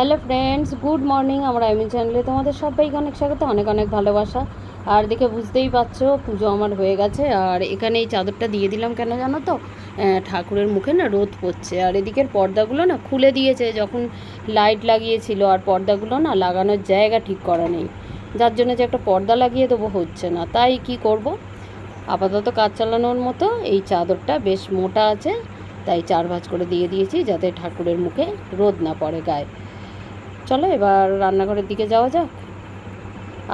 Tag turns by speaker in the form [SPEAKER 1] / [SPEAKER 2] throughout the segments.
[SPEAKER 1] Hello friends good morning আমরা এমি চ্যানেলে তোমাদের সবাইকে অনেক স্বাগত, অনেক অনেক ভালোবাসা। আর দেখে বুঝতেই পারছ, পুজো আমার হয়ে গেছে। আর এখানে এই চাদরটা দিয়ে দিলাম কেন জানো তো? ঠাকুরের মুখে না রোদ পড়ছে। আর এদিকের পর্দাগুলো না খুলে দিয়েছে যখন লাইট লাগিয়েছিল। আর পর্দাগুলো না লাগানোর জায়গা ঠিক করা নেই। যার জন্য যে একটা পর্দা লাগিয়ে দেবো হচ্ছে না। তাই কি করব? আপাতত কাজ চালানোর মতো এই চাদরটা বেশ মোটা আছে। তাই চার ভাঁজ করে দিয়ে দিয়েছি যাতে ঠাকুরের মুখে রোদ না পড়ে গায়ে। চলো, এবার রান্নাঘরের দিকে যাওয়া যাক।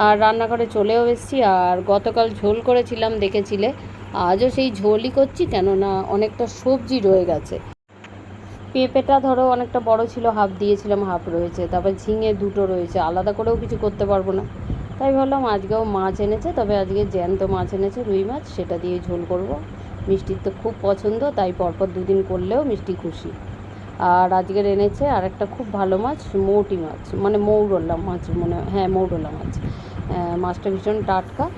[SPEAKER 1] আর রান্নাঘরে চলেও এসেছি, আর গতকাল ঝোল করেছিলাম, দেখেছিলে। আজও সেই ঝোলই করছি, কেননা অনেকটা সবজি রয়ে গেছে। পেঁপেটা ধরো, অনেকটা বড় ছিল, হাফ দিয়েছিলাম, হাফ রয়েছে। তারপর ঝিঙে দুটো রয়েছে, আলাদা করেও কিছু করতে পারব না। তাই ভাবলাম আজকেও মাছ এনেছে, তবে আজকে জ্যান্ত মাছ এনেছে, রুই মাছ, সেটা দিয়ে ঝোল করব। মিষ্টির তো খুব পছন্দ, তাই পরপর দুদিন করলেও মিষ্টি খুশি। আর আজকের এনেছে আর একটা খুব ভালো মাছ, মৌটি মাছ মানে মৌরলা মাছ মনে হয়- মৌরলা মাছ। মাছটা ভীষণ টাটকা।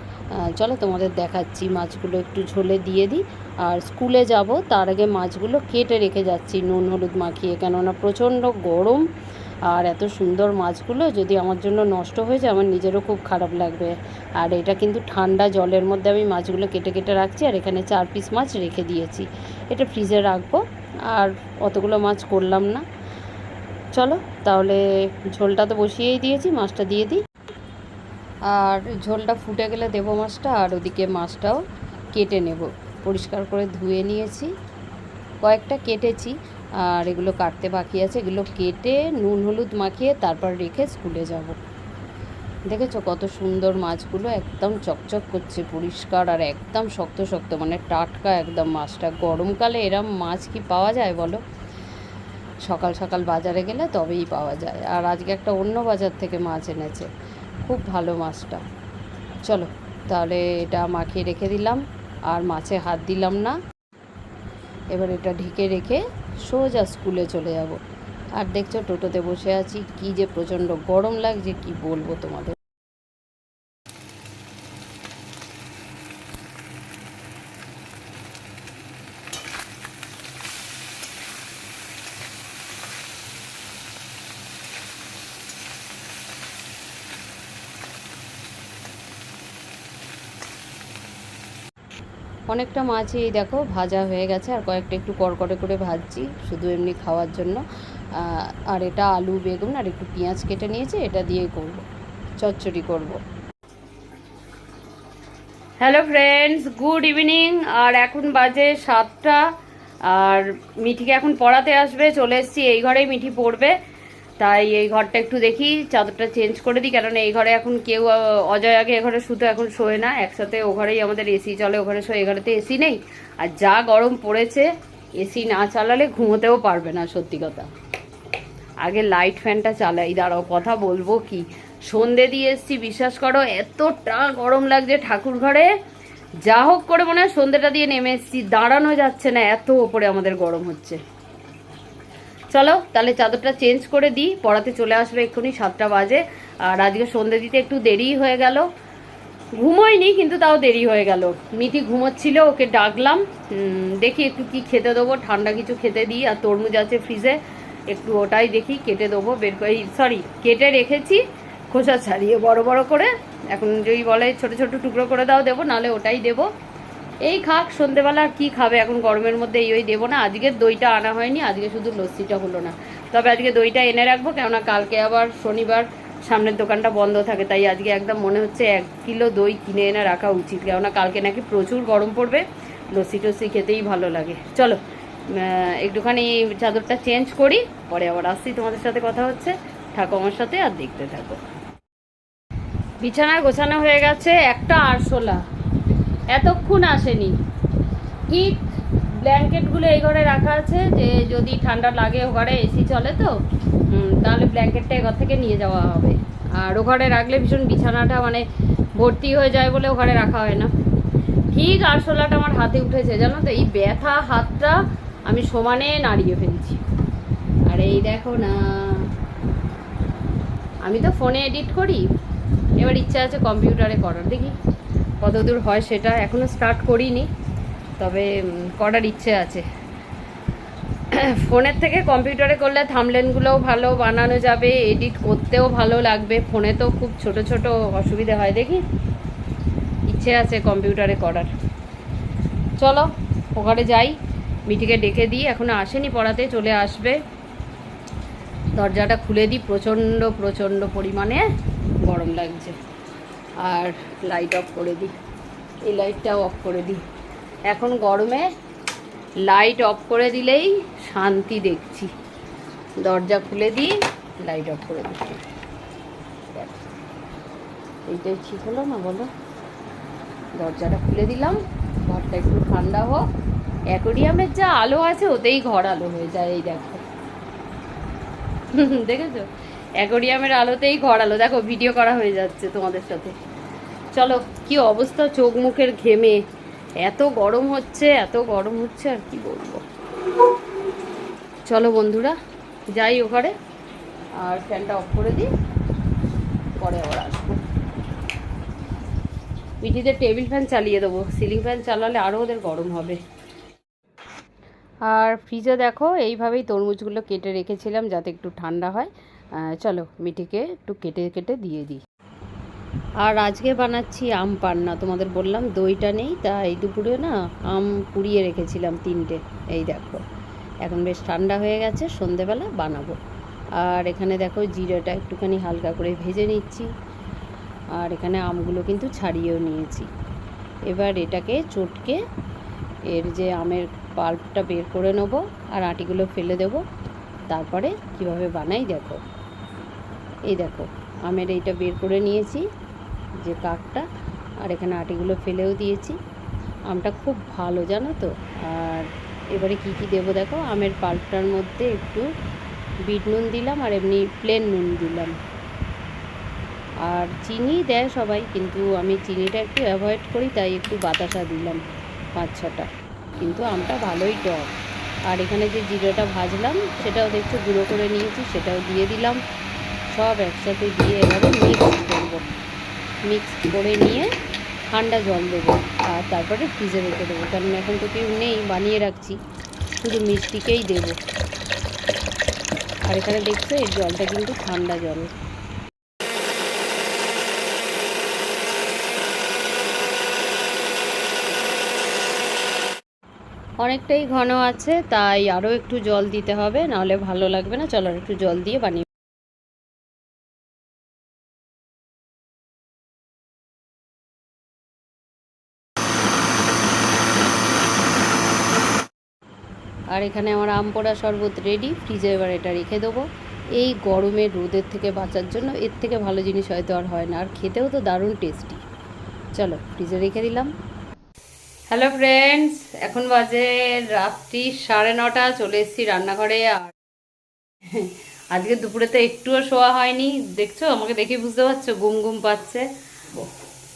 [SPEAKER 1] চলো তোমাদের দেখাচ্ছি, মাছগুলো একটু ঝোলে দিয়ে দিই। আর স্কুলে যাব, তার আগে মাছগুলো কেটে রেখে যাচ্ছি, নুন, হলুদ মাখিয়ে, কেননা প্রচণ্ড গরম। আর এত সুন্দর মাছগুলো যদি আমার জন্য নষ্ট হয়ে যায়, আমার নিজেরও খুব খারাপ লাগবে। আর এটা কিন্তু ঠান্ডা জলের মধ্যে আমি মাছগুলো কেটে কেটে রাখছি, আর এখানে চার পিস মাছ রেখে দিয়েছি। এটা ফ্রিজে রাখব। আর অতগুলো মাছ করলাম না। চলো, তাহলে ঝোলটা তো বসিয়েই দিয়েছি, মাছটা দিয়ে দিই। আর ঝোলটা ফুটে গেলে দেবো মাছটা, আর ওদিকে মাছটাও কেটে নেব। পরিষ্কার করে ধুয়ে নিয়েছি। কয়েকটা কেটেছি, আর এগুলো কাটতে বাকি আছে। এগুলো কেটে নুন, হলুদ মাখিয়ে তারপর রেখে স্কুলে যাব। দেখেছ কত সুন্দর মাছগুলো? একদম চকচক করছে, পরিষ্কার আর একদম শক্ত শক্ত মানে টাটকা একদম মাছটা। গরমকালে এরম মাছ কি পাওয়া যায় বলো? সকাল সকাল বাজারে গেলে তবেই পাওয়া যায়। আর আজকে একটা অন্য বাজার থেকে মাছ এনেছে। খুব ভালো মাছটা। চলো, তাহলে এটা মাখিয়ে রেখে দিলাম। আর মাছে হাত দিলাম না। এবার এটা ঢেকে রেখে সোজা স্কুলে চলে যাব। আর দেখছ, টোটোতে বসে আছি। কি যে প্রচণ্ড গরম লাগছে, কি বলব তোমাদের? অনেকটা মাছই দেখো, ভাজা হয়ে গেছে। আর কয়েকটা একটু কড়কড়ে করে ভাজছি, শুধু এমনি খাওয়ার জন্য। আর এটা আলু, বেগুন আর একটু পেঁয়াজ কেটে নিয়েছি, এটা দিয়েই করব, চচ্চড়ি করব। হ্যালো ফ্রেন্ডস গুড ইভিনিং আর এখন বাজে সাতটা, আর মিঠিকে এখন পড়াতে আসবে, চলে এসেছি, এই ঘরেই মিঠি পড়বে। তাই এই ঘরটা একটু দেখি, চাদরটা চেঞ্জ করে দিই কারণ এই ঘরে এখন কেউ অজয় আগে এ ঘরে শুধু এখন শোয় না। একসাথে ও ঘরেই আমাদের এসি চলে, ও ঘরে শোয় এ ঘরেতে এসি নেই। আর যা গরম পড়েছে এসি না চালালে ঘুমোতেও পারবে না, সত্যি কথা। আগে লাইট ফ্যানটা চালাই। দাঁড়াও, কথা বলব কি? সন্ধে দিয়ে এসছি, বিশ্বাস করো, এতটা গরম লাগছে ঠাকুর ঘরে। যা হোক করে মনে হয় সন্ধেটা দিয়ে নেমে এসছি। দাঁড়ানো যাচ্ছে না, এত ওপরে আমাদের গরম হচ্ছে। চলো, তাহলে চাদরটা চেঞ্জ করে দিই, পড়াতে চলে আসবে এক্ষুনি সাতটা বাজে। আর আজকে সন্ধে দিতে একটু দেরি হয়ে গেল। ঘুমোয়নি কিন্তু তাও দেরি হয়ে গেল। মিটি ঘুমোচ্ছিল, ওকে ডাকলাম। দেখি একটু কি খেতে দেবো। ঠান্ডা কিছু খেতে দিই, আর তরমুজ আছে ফ্রিজে একটু ওটাই দেখি, কেটে দেবো, বের করে সরি কেটে রেখেছি, খোসা ছাড়িয়ে বড় বড় করে। এখন যদি বলে ছোট ছোট টুকরো করে দাও, দেবো, নাহলে ওটাই দেবো। এই খাক, সন্ধেবেলা আর কী খাবে এখন গরমের মধ্যে, এই ওই দেবো না। আজকের দইটা আনা হয়নি, আজকে শুধু লস্যিটা হলো না। তবে আজকে দইটা এনে রাখব, কেননা কালকে আবার শনিবার সামনের দোকানটা বন্ধ থাকে, তাই আজকে একদম মনে হচ্ছে এক কিলো দই কিনে এনে রাখা উচিত, কেননা কালকে নাকি প্রচুর গরম পড়বে। লস্যি টস্যি খেতেই ভালো লাগে। চলো একটুখানি চাদরটা চেঞ্জ করি, পরে আবার আসছি তোমাদের সাথে কথা হচ্ছে। থাকো আমার সাথে আর দেখতে থাকো। বিছানা গোছানো হয়ে গেছে, একটা আরশোলা। এতক্ষণ আসেনি। কি ব্ল্যাঙ্কেটগুলো এই ঘরে রাখা আছে যে যদি ঠান্ডা লাগে ও ঘরে এসি চলে তো তাহলে ব্ল্যাঙ্কেটটা এ ঘর থেকে নিয়ে যাওয়া হবে। আর ও ঘরে রাখলে ভীষণ বিছানাটা মানে ভর্তি হয়ে যায় বলে ও ঘরে রাখা হয় না। ঠিক আরশোলাটা আমার হাতে উঠেছে, জানো তো? এই ব্যথা হাতটা আমি সমানে নাড়িয়ে ফেলছি। আর এই দেখো না। আমি তো ফোনে এডিট করি। এবার ইচ্ছা আছে কম্পিউটারে করার। দেখি কতদূর হয় সেটা এখনও স্টার্ট করিনি, তবে করার ইচ্ছে আছে। ফোনের থেকে কম্পিউটারে করলে থামলেনগুলোও ভালো, বানানো যাবে, এডিট করতেও ভালো লাগবে। ফোনে তো খুব ছোট ছোট অসুবিধে হয়। দেখি ইচ্ছে আছে কম্পিউটারে করার। চলো, ওখানে যাই। মিটিকে ডেকে দিই এখনও আসেনি, পড়াতে চলে আসবে। দরজাটা খুলে দিই, প্রচণ্ড প্রচণ্ড পরিমাণে গরম লাগছে। আর লাইট অফ করে দিই, এই লাইটটাও অফ করে দিই। এখন গরমে লাইট অফ করে দিলেই শান্তি দেখছি। দরজা খুলে দিই লাইট অফ করে ব্যাস। এইটাই ঠিক হলো না বলো? দরজাটা খুলে দিলাম, ঘরটা একটু ঠান্ডা হোক। অ্যাকোরিয়ামের যা আলো আছে ওতেই ঘর আলো হয়ে যায়, এই দেখো। দেখেছ? অ্যাকোরিয়ামের আলোতেই ঘর আলো। দেখো ভিডিও করা হয়ে যাচ্ছে তোমাদের সাথে। চলো, কি অবস্থা চোখ মুখের ঘেমে? এত গরম হচ্ছে, এত গরম হচ্ছে, আর কি বলব? চলো বন্ধুরা, যাই ওখানে। আর ফ্যানটা অফ করে দিই, পরে আবার আসব। পিঠিতে টেবিল ফ্যান চালিয়ে দেবো। সিলিং ফ্যান চালালে আরও ওদের গরম হবে। আর ফ্রিজে দেখো, এইভাবেই তরমুজগুলো কেটে রেখেছিলাম যাতে একটু ঠান্ডা হয়। চলো মিঠিকে একটু কেটে কেটে দিয়ে দিই। আর আজকে বানাচ্ছি আম পান্না, তোমাদের বললাম দইটা নেই তাই দুপুরে না আম পুড়িয়ে রেখেছিলাম তিনটে, এই দেখো। এখন বেশ ঠান্ডা হয়ে গেছে, সন্ধেবেলা বানাবো। আর এখানে দেখো জিরাটা একটুখানি হালকা করে ভেজে নিচ্ছি। আর এখানে আমগুলো কিন্তু ছাড়িয়েও নিয়েছি। এবার এটাকে চটকে এর যে আমের পাল্পটা বের করে নেব আর আটিগুলো ফেলে দেব। তারপরে কীভাবে বানাই দেখো। এই দেখো, আমের এইটা বের করে নিয়েছি, যে কাকটা, আর এখানে আটিগুলো ফেলেও দিয়েছি। আমটা খুব ভালো জানো তো? আর এবারে কি কি দেবো দেখো? আমের পাল্পটার মধ্যে একটু বিট নুন দিলাম আর এমনি প্লেন নুন দিলাম। আর চিনি দেয় সবাই, কিন্তু আমি চিনিটা একটু অ্যাভয়েড করি, তাই একটু বাতাসা দিলাম পাঁচ ছটা। কিন্তু আমটা ভালোই টক। আর এখানে যে জিরাটা ভাজলাম, সেটাও একটু গুঁড়ো করে নিয়েছি, সেটাও দিয়ে দিলাম। সব একসাথে দিয়ে এভাবে মিক্স করব। মিক্স করে নিয়ে ঠান্ডা জল দেবো আর তারপরে ফ্রিজে রেখে দেবো। কারণ এখন তো কেউ নেই, বানিয়ে রাখছি। শুধু মিষ্টিকেই দেবো। আর এখানে দেখছ, এর জলটা কিন্তু ঠান্ডা জল। অনেকটাই ঘন আছে, তাই আরও একটু জল দিতে হবে, নাহলে ভালো লাগবে না। চলো একটু জল দিয়ে বানিয়ে আর এখানে আমার আম পোড়া শরবত রেডি ফ্রিজে এবার এটা রেখে দেবো। এই গরমে রোদের থেকে বাঁচার জন্য এর থেকে ভালো জিনিস হয়তো আর হয় না, আর খেতেও তো দারুণ টেস্টি চলো ফ্রিজে রেখে দিলাম। হ্যালো ফ্রেন্ডস এখন বাজে রাত্রি সাড়ে নটা, চলে এসেছি রান্নাঘরে আর আজকে দুপুরে তো একটুও শোয়া হয়নি। দেখছ? আমাকে দেখে বুঝতে পারছ? ঘুম ঘুম পাচ্ছে।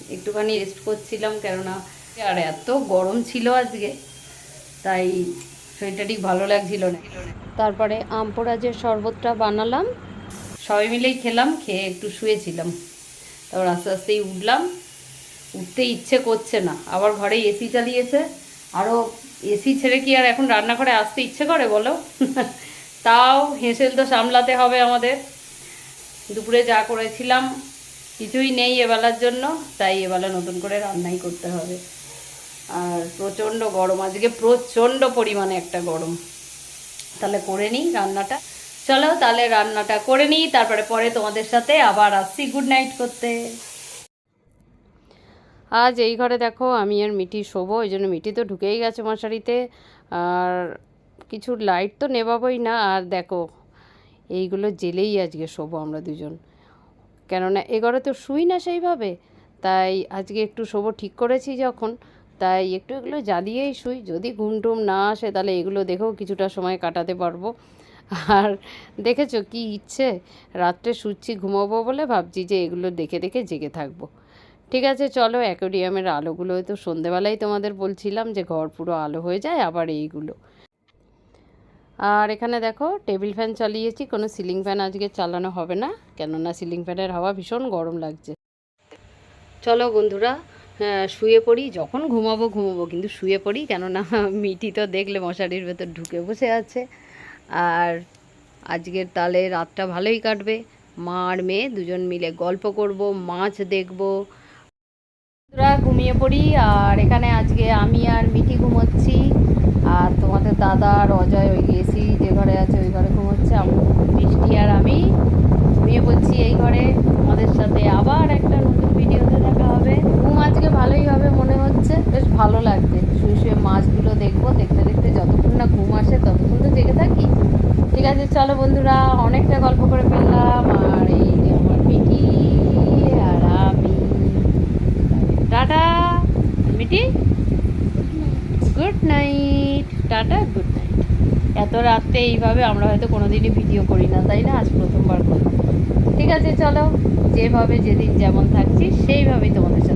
[SPEAKER 1] একটুখানি রেস্ট করছিলাম, কেননা আর এত গরম ছিল আজকে, তাই শরীরটা ঠিক ভালো লাগছিল না। তারপরে আম পোড়া যে শরবতটা বানালাম। সবাই মিলেই খেলাম, খেয়ে একটু শুয়েছিলাম। তারপর আস্তে আস্তেই উঠলাম। উঠতে ইচ্ছে করছে না। আবার ঘরে এসি চালিয়েছে। আরও এসি ছেড়ে কি আর এখন রান্নাঘরে আসতে ইচ্ছে করে বলো? তাও হেঁসেল তো সামলাতে হবে আমাদের। দুপুরে যা করেছিলাম, কিছুই নেই এবেলার জন্য, তাই এবেলা নতুন করে রান্নাই করতে হবে। আর প্রচণ্ড গরম, আজকে প্রচণ্ড পরিমাণে একটা গরম। তাহলে করে নিই রান্নাটা। চলো তাহলে রান্নাটা করে নিই, তারপরে পরে তোমাদের সাথে আবার আসছি। গুড নাইট করতে। আজ এই ঘরে দেখো আমি আর মিটি শোবো, ওই জন্য মিটি তো ঢুকেই গেছে মশারিতে। আর কিছু লাইট তো নেবাবই না, আর দেখো, এইগুলো জেলেই আজকে শোবো আমরা দুজন। কেননা এ ঘরে তো শুই না সেইভাবে, তাই আজকে একটু শোবো ঠিক করেছি যখন, তাই একটু এগুলো জ্বালিয়েই শুই। যদি ঘুম টুম না আসে, তাহলে এগুলো দেখেও কিছুটা সময় কাটাতে পারব। আর দেখেছ কি ইচ্ছে? রাত্রে শুচ্ছি, ঘুমাবো বলে ভাবছি যে এগুলো দেখে দেখে জেগে থাকব। ঠিক আছে, চলো অ্যাকোরিয়ামের আলোগুলো তো সন্ধেবেলায় তোমাদের বলছিলাম যে ঘর পুরো আলো হয়ে যায়, আবার এইগুলো। আর এখানে দেখো, টেবিল ফ্যান চালিয়েছি, কোনো সিলিং ফ্যান আজকে চালানো হবে না, কেননা সিলিং ফ্যানের হাওয়া ভীষণ গরম লাগছে। চলো বন্ধুরা শুয়ে পড়ি, যখন ঘুমাবো ঘুমাবো, কিন্তু শুয়ে পড়ি, কেননা মিটি তো দেখলে মশারির ভেতর ঢুকে বসে আছে। আর আজকের তালে রাতটা ভালোই কাটবে, মা আর মেয়ে দুজন মিলে গল্প করব, মাছ দেখব বন্ধুরা, ঘুমিয়ে পড়ি। আর এখানে আজকে আমি আর মিঠি ঘুমোচ্ছি। আর তোমাদের দাদা আর অজয় ওই এসি যে ঘরে আছে, ওই ঘরে ঘুমোচ্ছে। মিষ্টি আর আমি ঘুমিয়ে পড়ছি এই ঘরে। তোমাদের সাথে আবার একটা নতুন ভিডিওতে দেখা হবে। ঘুম আজকে ভালোই হবে মনে হচ্ছে। বেশ ভালো লাগছে। শুয়ে শুয়ে মাছগুলো দেখব। দেখতে দেখতে যতক্ষণ না ঘুম আসে, ততক্ষণ তো জেগে থাকি। ঠিক আছে, চলো বন্ধুরা, অনেকটা গল্প করে ফেললাম। আর এই যে আমার মিঠি আর আমি টাটা মিটি good night tata good night এত রাত্রে এইভাবে আমরা হয়তো কোনোদিনই ভিডিও করি না, তাই না? আজ প্রথমবার করলাম। ঠিক আছে, চলো, যেভাবে যেদিন যেমন থাকছি, সেইভাবেই তোমাদের সাথে